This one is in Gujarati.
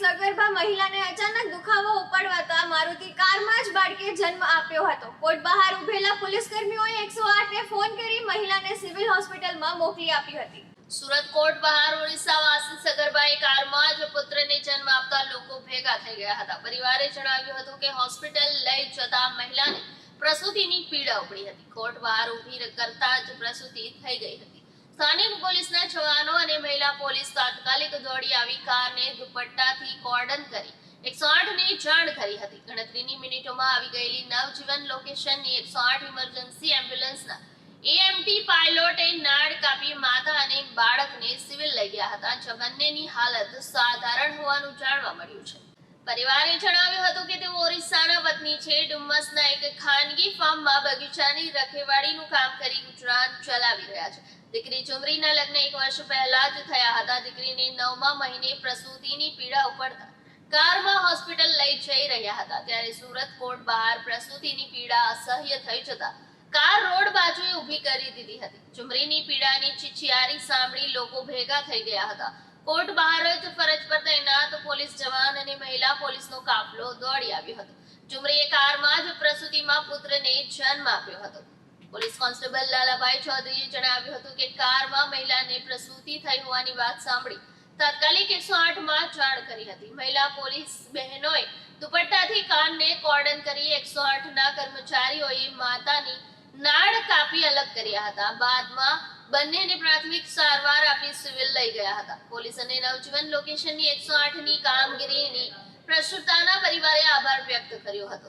સગર્ભા મહિલાને અચાનક દુખાવો ઉપડવાતા મારુતિ કારમાં જ બાળકે જન્મ આપ્યો હતો. કોર્ટ બહાર ઉભેલા પોલીસ કર્મીઓએ 108 ને ફોન કરી મહિલાને સિવિલ હોસ્પિટલમાં મોકલી આપી હતી. સુરત કોર્ટ બહાર ઓરિસ્સાવાસી સગર્ભાએ કારમાં જ પુત્રને જન્મ આપતા લોકો ભેગા થઈ ગયા હતા. પરિવારે જણાવ્યું હતું કે હોસ્પિટલ લઈ જતા મહિલાને પ્રસૂતિની પીડા ઉપડી હતી. કોર્ટ બહાર ઊભી કરતા જ પ્રસૂતિ થઈ ગઈ હતી. સ્થાનિક પોલીસના જવાનો અને મહિલા પોલીસ તાત્કાલિક દોડી આવી કારને દુપટ્ટાથી કોર્ડન કરી. એકસો આઠની જાણ કરી હતી. ગણતરીની મિનિટોમાં આવી ગયેલી નવજીવન લોકેશનની એકસો આઠ ઇમરજન્સી એમ્બ્યુલન્સના એએમટી પાયલોટે નાડ કાપી માતા અને બાળકને સિવિલ લઈ ગયા હતા. જે બંનેની હાલત સાધારણ હોવાનું જાણવા મળ્યું છે. પરિવારે જણાવ્યું હતું કે તેઓ ઓરિસ્સાના વતની છે. ડુમ્મસના એક ખાનગી ફાર્મમાં બગીચાની રખેવાળીનું કામ કરી ગુજરાત ચલાવી રહ્યા છે. દીકરી ચુમરીના લગ્ન એક વર્ષ પહેલા જ થયા હતા. દીકરીને નવમા મહિને પ્રસૂતિની પીડા ઉપડતા કારમાં હોસ્પિટલ લઈ જઈ રહ્યા હતા. ત્યારે સુરત કોર્ટ બહાર પ્રસૂતિની પીડા અસહ્ય થઈ જતા કાર રોડ બાજુએ ઊભી કરી દીધી હતી. ચુમરીની પીડાની ચિચિયારી સાંભળી લોકો ભેગા થઈ ગયા હતા. કોર્ટ બહાર જ ફરજ પર પોલીસ જવાન અને મહિલા પોલીસનો કાફલો દોડી આવ્યો હતો. ચુમરીએ કારમાં જ પ્રસૂતિમાં પુત્રને જન્મ આપ્યો હતો. પોલીસ કોન્સ્ટેબલ લાલાભાઈ ચૌધરીએ જણાવ્યું હતું કે કારમાં મહિલાને પ્રસૂતિ થઈ હોવાની વાત સાંભળી તાત્કાલિક એકસો આઠમાં જાણ કરી હતી. મહિલા પોલીસ બહેનોએ દુપટ્ટાથી કાનને કોર્ડન કરી એકસો ના કર્મચારીઓએ માતાની નાળ કાપી અલગ કર્યા હતા. બાદમાં બંનેને પ્રાથમિક સારવાર આપી સિવિલ લઈ ગયા હતા. પોલીસ અને નવજીવન લોકેશનની એકસો આઠની કામગીરીની પ્રસ્તુતાના પરિવારે આભાર વ્યક્ત કર્યો હતો.